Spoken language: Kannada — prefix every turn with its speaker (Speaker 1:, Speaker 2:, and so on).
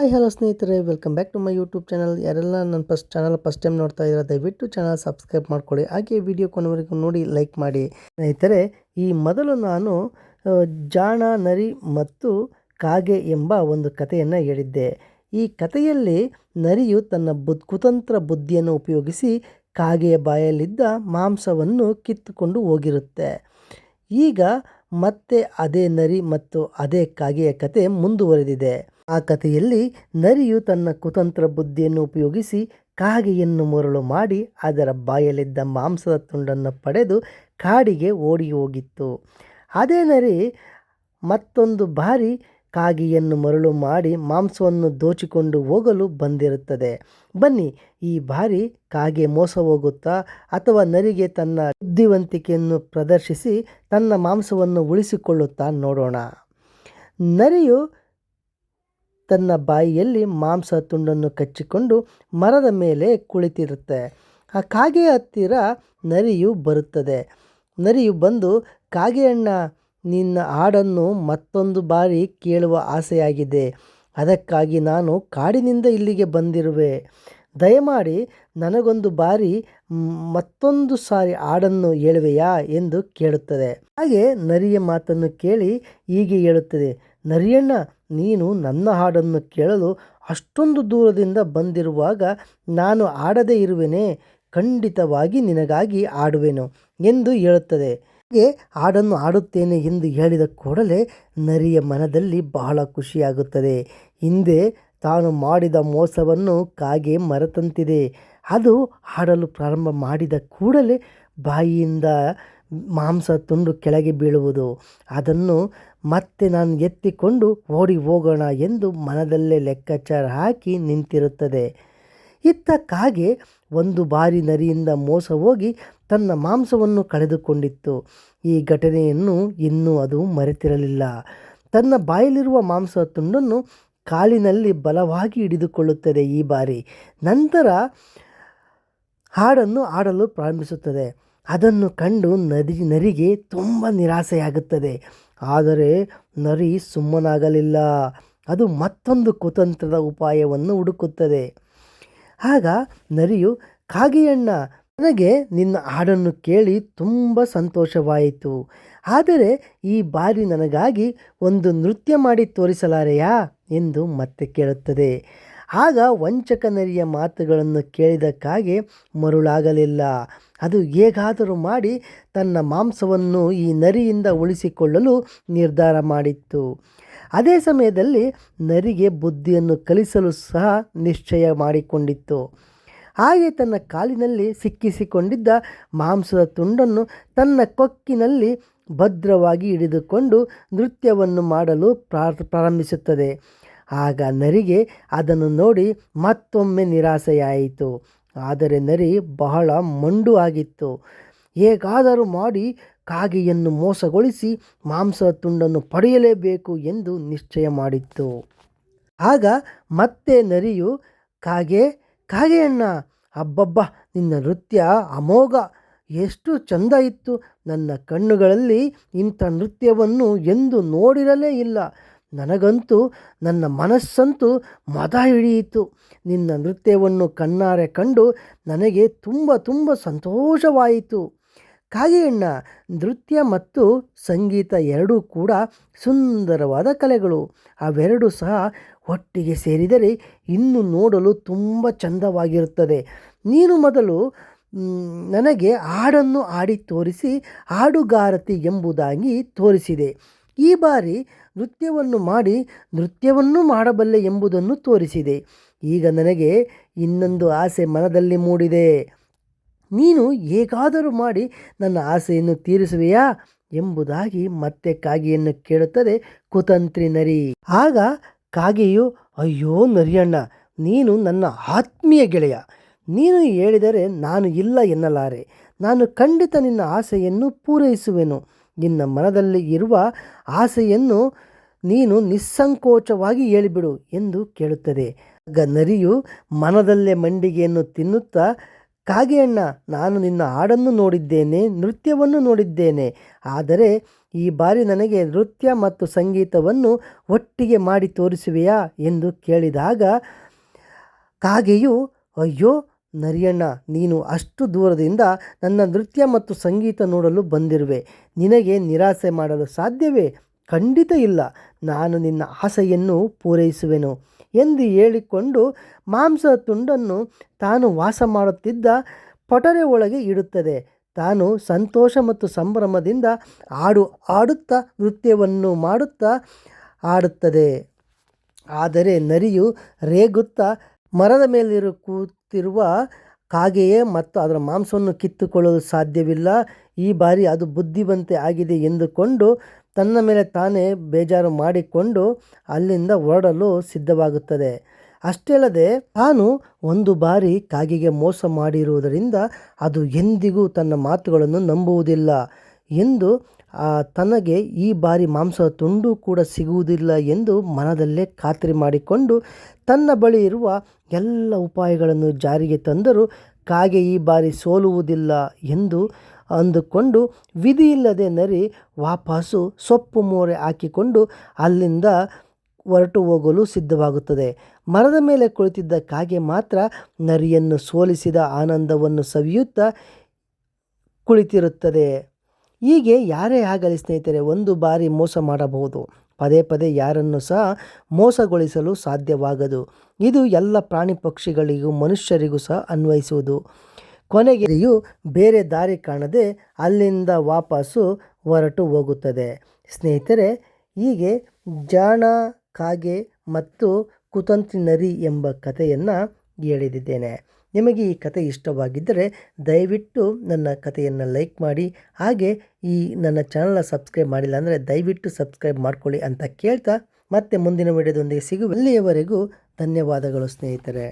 Speaker 1: ಹಾಯ್ ಹಲೋ ಸ್ನೇಹಿತರೆ welcome back to my YouTube channel ಯಾರೆಲ್ಲ ನನ್ನ ಫಸ್ಟ್ ಚಾನಲ್ ಫಸ್ಟ್ ಟೈಮ್ ನೋಡ್ತಾ ಇದ್ದಾರೆ, ದಯವಿಟ್ಟು ಚಾನಲ್ ಸಬ್ಸ್ಕ್ರೈಬ್ ಮಾಡ್ಕೊಳ್ಳಿ. ಹಾಗೆ ವಿಡಿಯೋ ಕೊನೆವರೆಗೂ ನೋಡಿ ಲೈಕ್ ಮಾಡಿ. ಸ್ನೇಹಿತರೆ, ಈ ಮೊದಲು ನಾನು ಜಾಣ, ನರಿ ಮತ್ತು ಕಾಗೆ ಎಂಬ ಒಂದು ಕಥೆಯನ್ನು ಹೇಳಿದ್ದೆ. ಈ ಕಥೆಯಲ್ಲಿ ನರಿಯು ತನ್ನ ಬುದ್ ಕುತಂತ್ರ ಬುದ್ಧಿಯನ್ನು ಉಪಯೋಗಿಸಿ ಕಾಗೆಯ ಬಾಯಲ್ಲಿದ್ದ ಮಾಂಸವನ್ನು ಕಿತ್ತುಕೊಂಡು ಹೋಗಿರುತ್ತೆ. ಈಗ ಮತ್ತೆ ಅದೇ ನರಿ ಮತ್ತು ಅದೇ ಕಾಗೆಯ ಕತೆ ಮುಂದುವರೆದಿದೆ. ಆ ಕಥೆಯಲ್ಲಿ ನರಿಯು ತನ್ನ ಕುತಂತ್ರ ಬುದ್ಧಿಯನ್ನು ಉಪಯೋಗಿಸಿ ಕಾಗೆಯನ್ನು ಮರಳು ಮಾಡಿ ಅದರ ಬಾಯಲ್ಲಿದ್ದ ಮಾಂಸದ ತುಂಡನ್ನು ಪಡೆದು ಕಾಡಿಗೆ ಓಡಿ ಹೋಗಿತ್ತು. ಅದೇ ನರಿ ಮತ್ತೊಂದು ಬಾರಿ ಕಾಗೆಯನ್ನು ಮರಳು ಮಾಡಿ ಮಾಂಸವನ್ನು ದೋಚಿಕೊಂಡು ಹೋಗಲು ಬಂದಿರುತ್ತದೆ. ಬನ್ನಿ, ಈ ಬಾರಿ ಕಾಗೆ ಮೋಸ ಹೋಗುತ್ತಾ ಅಥವಾ ನರಿಗೆ ತನ್ನ ಬುದ್ಧಿವಂತಿಕೆಯನ್ನು ಪ್ರದರ್ಶಿಸಿ ತನ್ನ ಮಾಂಸವನ್ನು ಉಳಿಸಿಕೊಳ್ಳುತ್ತಾ ನೋಡೋಣ. ನರಿಯು ತನ್ನ ಬಾಯಿಯಲ್ಲಿ ಮಾಂಸ ತುಂಡನ್ನು ಕಚ್ಚಿಕೊಂಡು ಮರದ ಮೇಲೆ ಕುಳಿತಿರುತ್ತೆ. ಆ ಕಾಗೆಯ ಹತ್ತಿರ ನರಿಯು ಬರುತ್ತದೆ. ನರಿಯು ಬಂದು ಕಾಗೆಯಣ್ಣ ನಿನ್ನ ಹಾಡನ್ನು ಮತ್ತೊಂದು ಬಾರಿ ಕೇಳುವ ಆಸೆಯಾಗಿದೆ. ಅದಕ್ಕಾಗಿ ನಾನು ಕಾಡಿನಿಂದ ಇಲ್ಲಿಗೆ ಬಂದಿರುವೆ. ದಯಮಾಡಿ ನನಗೊಂದು ಬಾರಿ ಮತ್ತೊಂದು ಸಾರಿ ಹಾಡನ್ನು ಹೇಳುವೆಯಾ ಎಂದು ಕೇಳುತ್ತದೆ. ಹಾಗೆ ನರಿಯ ಮಾತನ್ನು ಕೇಳಿ ಹೀಗೆ ಹೇಳುತ್ತದೆ, ನರಿಯಣ್ಣ, ನೀನು ನನ್ನ ಹಾಡನ್ನು ಕೇಳಲು ಅಷ್ಟೊಂದು ದೂರದಿಂದ ಬಂದಿರುವಾಗ ನಾನು ಆಡದೇ ಇರುವೆನೇ, ಖಂಡಿತವಾಗಿ ನಿನಗಾಗಿ ಆಡುವೆನು ಎಂದು ಹೇಳುತ್ತದೆ. ಹಾಗೆ ಹಾಡನ್ನು ಹಾಡುತ್ತೇನೆ ಎಂದು ಹೇಳಿದ ಕೂಡಲೇ ನರಿಯ ಮನದಲ್ಲಿ ಬಹಳ ಖುಷಿಯಾಗುತ್ತದೆ. ಹಿಂದೆ ತಾನು ಮಾಡಿದ ಮೋಸವನ್ನು ಕಾಗೆ ಮರೆತಂತಿದೆ. ಅದು ಹಾಡಲು ಪ್ರಾರಂಭ ಮಾಡಿದ ಕೂಡಲೇ ಬಾಯಿಯಿಂದ ಮಾಂಸ ತುಂಡು ಕೆಳಗೆ ಬೀಳುವುದು. ಅದನ್ನು ಮತ್ತೆ ನಾನು ಎತ್ತಿಕೊಂಡು ಓಡಿ ಹೋಗೋಣ ಎಂದು ಮನದಲ್ಲೇ ಲೆಕ್ಕಾಚಾರ ಹಾಕಿ ನಿಂತಿರುತ್ತದೆ. ಇತ್ತ ಕಾಗೆ ಒಂದು ಬಾರಿ ನರಿಯಿಂದ ಮೋಸ ಹೋಗಿ ತನ್ನ ಮಾಂಸವನ್ನು ಕಳೆದುಕೊಂಡಿತ್ತು. ಈ ಘಟನೆಯನ್ನು ಇನ್ನೂ ಅದು ಮರೆತಿರಲಿಲ್ಲ. ತನ್ನ ಬಾಯಲ್ಲಿರುವ ಮಾಂಸ ತುಂಡನ್ನು ಕಾಲಿನಲ್ಲಿ ಬಲವಾಗಿ ಹಿಡಿದುಕೊಳ್ಳುತ್ತದೆ ಈ ಬಾರಿ. ನಂತರ ಹಾಡನ್ನು ಆಡಲು ಪ್ರಾರಂಭಿಸುತ್ತದೆ. ಅದನ್ನು ಕಂಡು ನದಿ, ನರಿಗೆ ತುಂಬ ನಿರಾಸೆಯಾಗುತ್ತದೆ. ಆದರೆ ನರಿ ಸುಮ್ಮನಾಗಲಿಲ್ಲ. ಅದು ಮತ್ತೊಂದು ಕುತಂತ್ರದ ಉಪಾಯವನ್ನು ಹುಡುಕುತ್ತದೆ. ಆಗ ನರಿಯು, ಕಾಗೆಯಣ್ಣ, ನನಗೆ ನಿನ್ನ ಹಾಡನ್ನು ಕೇಳಿ ತುಂಬ ಸಂತೋಷವಾಯಿತು. ಆದರೆ ಈ ಬಾರಿ ನನಗಾಗಿ ಒಂದು ನೃತ್ಯ ಮಾಡಿ ತೋರಿಸಲಾರೆಯಾ? ಎಂದು ಮತ್ತೆ ಕೇಳುತ್ತದೆ. ಆಗ ವಂಚಕ ನರಿಯ ಮಾತುಗಳನ್ನು ಕೇಳಿದಕ್ಕಾಗಿ ಕಾಗೆ ಮರುಳಾಗಲಿಲ್ಲ. ಅದು ಹೇಗಾದರೂ ಮಾಡಿ ತನ್ನ ಮಾಂಸವನ್ನು ಈ ನರಿಯಿಂದ ಉಳಿಸಿಕೊಳ್ಳಲು ನಿರ್ಧಾರ ಮಾಡಿತ್ತು. ಅದೇ ಸಮಯದಲ್ಲಿ ನರಿಗೆ ಬುದ್ಧಿಯನ್ನು ಕಲಿಸಲು ಸಹ ನಿಶ್ಚಯ ಮಾಡಿಕೊಂಡಿತ್ತು. ಹಾಗೆ ತನ್ನ ಕಾಲಿನಲ್ಲಿ ಸಿಕ್ಕಿಸಿಕೊಂಡಿದ್ದ ಮಾಂಸದ ತುಂಡನ್ನು ತನ್ನ ಕೊಕ್ಕಿನಲ್ಲಿ ಭದ್ರವಾಗಿ ಹಿಡಿದುಕೊಂಡು ನೃತ್ಯವನ್ನು ಮಾಡಲು ಪ್ರಾರ್, ಪ್ರಾರಂಭಿಸುತ್ತದೆ. ಆಗ ನರಿಗೆ ಅದನ್ನು ನೋಡಿ ಮತ್ತೊಮ್ಮೆ ನಿರಾಸೆಯಾಯಿತು. ಆದರೆ ನರಿ ಬಹಳ ಮಂಡು ಆಗಿತ್ತು. ಹೇಗಾದರೂ ಮಾಡಿ ಕಾಗೆಯನ್ನು ಮೋಸಗೊಳಿಸಿ ಮಾಂಸದ ತುಂಡನ್ನು ಪಡೆಯಲೇಬೇಕು ಎಂದು ನಿಶ್ಚಯ ಮಾಡಿತ್ತು. ಆಗ ಮತ್ತೆ ನರಿಯು, ಕಾಗೆ ಕಾಗೆಯಣ್ಣ ಅಬ್ಬಬ್ಬ! ನಿನ್ನ ನೃತ್ಯ ಅಮೋಘ! ಎಷ್ಟು ಚಂದ ಇತ್ತು! ನನ್ನ ಕಣ್ಣುಗಳಲ್ಲಿ ಇಂಥ ನೃತ್ಯವನ್ನು ಎಂದು ನೋಡಿರಲೇ ಇಲ್ಲ. ನನಗಂತೂ, ನನ್ನ ಮನಸ್ಸಂತೂ ಮದ ಹಿಡಿಯಿತು. ನಿನ್ನ ನೃತ್ಯವನ್ನು ಕಣ್ಣಾರೆ ಕಂಡು ನನಗೆ ತುಂಬ ತುಂಬ ಸಂತೋಷವಾಯಿತು. ಕಾಗೆಯಣ್ಣ, ನೃತ್ಯ ಮತ್ತು ಸಂಗೀತ ಎರಡೂ ಕೂಡ ಸುಂದರವಾದ ಕಲೆಗಳು. ಅವೆರಡೂ ಸಹ ಒಟ್ಟಿಗೆ ಸೇರಿದರೆ ಇನ್ನು ನೋಡಲು ತುಂಬ ಚಂದವಾಗಿರುತ್ತದೆ. ನೀನು ಮೊದಲು ನನಗೆ ಹಾಡನ್ನು ಆಡಿ ತೋರಿಸಿ ಹಾಡುಗಾರತಿ ಎಂಬುದಾಗಿ ತೋರಿಸಿದೆ. ಈ ಬಾರಿ ನೃತ್ಯವನ್ನು ಮಾಡಿ ನೃತ್ಯವನ್ನು ಮಾಡಬಲ್ಲೆ ಎಂಬುದನ್ನು ತೋರಿಸಿದೆ. ಈಗ ನನಗೆ ಇನ್ನೊಂದು ಆಸೆ ಮನದಲ್ಲಿ ಮೂಡಿದೆ. ನೀನು ಹೇಗಾದರೂ ಮಾಡಿ ನನ್ನ ಆಸೆಯನ್ನು ತೀರಿಸುವೆಯಾ ಎಂಬುದಾಗಿ ಮತ್ತೆ ಕಾಗೆಯನ್ನು ಕೇಳುತ್ತದೆ ಕುತಂತ್ರಿ ನರಿ. ಆಗ ಕಾಗೆಯು, ಅಯ್ಯೋ ನರಿಯಣ್ಣ, ನೀನು ನನ್ನ ಆತ್ಮೀಯ ಗೆಳೆಯ. ನೀನು ಹೇಳಿದರೆ ನಾನು ಇಲ್ಲ ಎನ್ನಲಾರೆ. ನಾನು ಖಂಡಿತ ನಿನ್ನ ಆಸೆಯನ್ನು ಪೂರೈಸುವೆನು. ನಿನ್ನ ಮನದಲ್ಲಿ ಇರುವ ಆಸೆಯನ್ನು ನೀನು ನಿಸ್ಸಂಕೋಚವಾಗಿ ಹೇಳಿಬಿಡು ಎಂದು ಕೇಳುತ್ತದೆ. ಆಗ ನರಿಯು ಮನದಲ್ಲೇ ಮಂಡಿಗೆಯನ್ನು ತಿನ್ನುತ್ತಾ ಕಾಗೆಯಣ್ಣ ನಾನು ನಿನ್ನ ಹಾಡನ್ನು ನೋಡಿದ್ದೇನೆ, ನೃತ್ಯವನ್ನು ನೋಡಿದ್ದೇನೆ. ಆದರೆ ಈ ಬಾರಿ ನನಗೆ ನೃತ್ಯ ಮತ್ತು ಸಂಗೀತವನ್ನು ಒಟ್ಟಿಗೆ ಮಾಡಿ ತೋರಿಸುವೆಯಾ ಎಂದು ಕೇಳಿದಾಗ, ಕಾಗೆಯು, ಅಯ್ಯೋ, ನರಿಯಣ್ಣ, ನೀನು ಅಷ್ಟು ದೂರದಿಂದ ನನ್ನ ನೃತ್ಯ ಮತ್ತು ಸಂಗೀತ ನೋಡಲು ಬಂದಿರುವೆ. ನಿನಗೆ ನಿರಾಸೆ ಮಾಡಲು ಸಾಧ್ಯವೇ? ಖಂಡಿತ ಇಲ್ಲ. ನಾನು ನಿನ್ನ ಆಸೆಯನ್ನು ಪೂರೈಸುವೆನು. ಎಂದು ಹೇಳಿಕೊಂಡು ಮಾಂಸ ತುಂಡನ್ನು ತಾನು ವಾಸ ಮಾಡುತ್ತಿದ್ದ ಪೊಟರೆ ಒಳಗೆ ಇಡುತ್ತದೆ. ತಾನು ಸಂತೋಷ ಮತ್ತು ಸಂಭ್ರಮದಿಂದ ಹಾಡು ಆಡುತ್ತಾ ನೃತ್ಯವನ್ನು ಮಾಡುತ್ತಾ ಆಡುತ್ತದೆ ಆದರೆ ನರಿಯು ರೇಗುತ್ತಾ ಮರದ ಮೇಲಿರು ಕೂತಿರುವ ಕಾಗೆಯೇ ಮತ್ತು ಅದರ ಮಾಂಸವನ್ನು ಕಿತ್ತುಕೊಳ್ಳಲು ಸಾಧ್ಯವಿಲ್ಲ. ಈ ಬಾರಿ ಅದು ಬುದ್ಧಿವಂತೆ ಆಗಿದೆ ಎಂದುಕೊಂಡು ತನ್ನ ಮೇಲೆ ತಾನೇ ಬೇಜಾರು ಮಾಡಿಕೊಂಡು ಅಲ್ಲಿಂದ ಹೊರಡಲು ಸಿದ್ಧವಾಗುತ್ತದೆ. ಅಷ್ಟೇ ಅಲ್ಲದೆ ತಾನು ಒಂದು ಬಾರಿ ಕಾಗೆಗೆ ಮೋಸ ಮಾಡಿರುವುದರಿಂದ ಅದು ಎಂದಿಗೂ ತನ್ನ ಮಾತುಗಳನ್ನು ನಂಬುವುದಿಲ್ಲ ಎಂದು ತನಗೆ ಈ ಬಾರಿ ಮಾಂಸದ ತುಂಡು ಕೂಡ ಸಿಗುವುದಿಲ್ಲ ಎಂದು ಮನದಲ್ಲೇ ಖಾತ್ರಿ ಮಾಡಿಕೊಂಡು ತನ್ನ ಬಳಿ ಇರುವ ಎಲ್ಲ ಉಪಾಯಗಳನ್ನು ಜಾರಿಗೆ ತಂದರೂ ಕಾಗೆ ಈ ಬಾರಿ ಸೋಲುವುದಿಲ್ಲ ಎಂದು ಅಂದುಕೊಂಡು ವಿಧಿಯಿಲ್ಲದೆ ನರಿ ವಾಪಸ್ಸು ಸೊಪ್ಪು ಮೋರೆ ಹಾಕಿಕೊಂಡು ಅಲ್ಲಿಂದ ಹೊರಟು ಹೋಗಲು ಸಿದ್ಧವಾಗುತ್ತದೆ. ಮರದ ಮೇಲೆ ಕುಳಿತಿದ್ದ ಕಾಗೆ ಮಾತ್ರ ನರಿಯನ್ನು ಸೋಲಿಸಿದ ಆನಂದವನ್ನು ಸವಿಯುತ್ತಾ ಕುಳಿತಿರುತ್ತದೆ. ಹೀಗೆ ಯಾರೇ ಆಗಲಿ ಸ್ನೇಹಿತರೆ, ಒಂದು ಬಾರಿ ಮೋಸ ಮಾಡಬಹುದು. ಪದೇ ಪದೇ ಯಾರನ್ನು ಸಹ ಮೋಸಗೊಳಿಸಲು ಸಾಧ್ಯವಾಗದು. ಇದು ಎಲ್ಲ ಪ್ರಾಣಿ ಪಕ್ಷಿಗಳಿಗೂ ಮನುಷ್ಯರಿಗೂ ಸಹ ಅನ್ವಯಿಸುವುದು. ಕೊನೆಗೆಯೂ ಬೇರೆ ದಾರಿ ಕಾಣದೆ ಅಲ್ಲಿಂದ ವಾಪಸ್ಸು ಹೊರಟು ಹೋಗುತ್ತದೆ. ಸ್ನೇಹಿತರೆ, ಹೀಗೆ ಜಾಣ, ಕಾಗೆ ಮತ್ತು ಕುತಂತ್ರಿ ನರಿ ಎಂಬ ಕಥೆಯನ್ನು ಹೇಳಿದಿದ್ದೇನೆ. ನಿಮಗೆ ಈ ಕತೆ ಇಷ್ಟವಾಗಿದ್ದರೆ ದಯವಿಟ್ಟು ನನ್ನ ಕಥೆಯನ್ನು ಲೈಕ್ ಮಾಡಿ, ಹಾಗೆ ಈ ನನ್ನ ಚಾನಲ್ನ ಸಬ್ಸ್ಕ್ರೈಬ್ ಮಾಡಿಲ್ಲ ಅಂದರೆ ದಯವಿಟ್ಟು ಸಬ್ಸ್ಕ್ರೈಬ್ ಮಾಡ್ಕೊಳ್ಳಿ ಅಂತ ಕೇಳ್ತಾ ಮತ್ತೆ ಮುಂದಿನ ವಿಡಿಯೋದೊಂದಿಗೆ ಸಿಗುವ ಅಲ್ಲಿಯವರೆಗೂ ಧನ್ಯವಾದಗಳು ಸ್ನೇಹಿತರೆ.